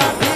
Stop.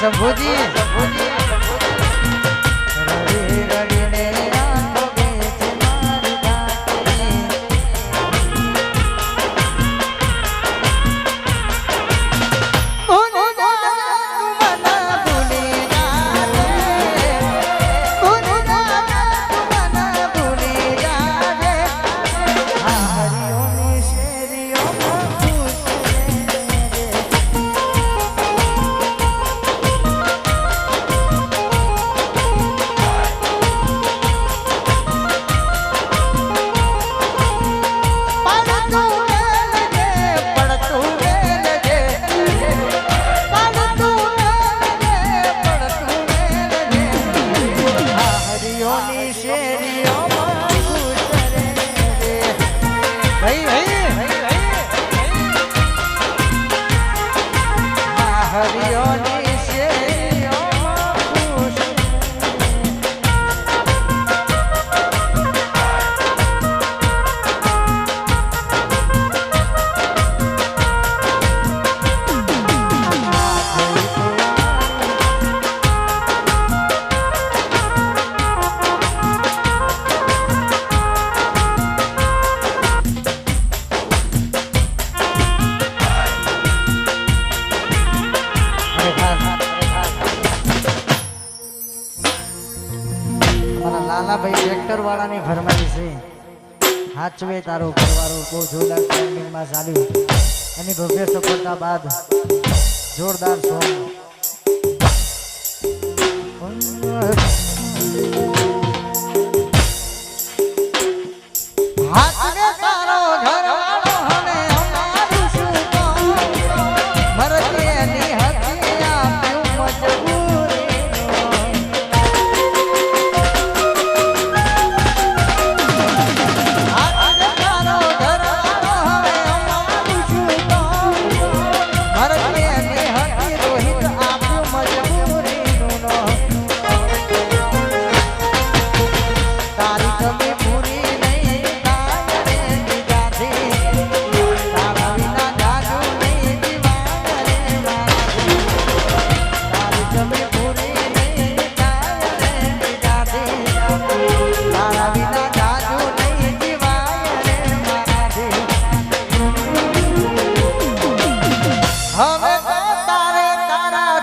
હા શંભુજી વાળાની ફરમાઈ છે, હાચવે તારો ઘરવાળો બહુ જોરદાર ટાઈમિંગમાં ચાલ્યું. એની ભવ્ય સફળતા બાદ જોરદાર સોંગ.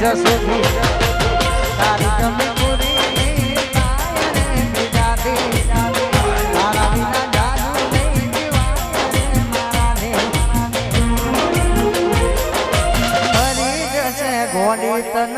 જસોથી તારી ગમે પૂરી મારા વિના ઘોડી તન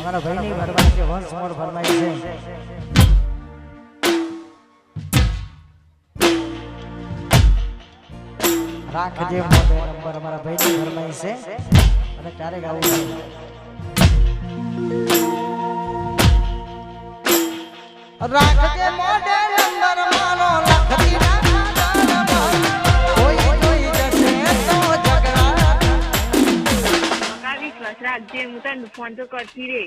અમારા ભાઈની ભરવાઈ છે, વંશ મોર ભરવાઈ છે. રાખજે મોટો નંબર, અમારા ભાઈની ફરમાઈ છે. અને તારે ગાવું રાખજે મોઢે છે હું તને ફોન તો કરતી રે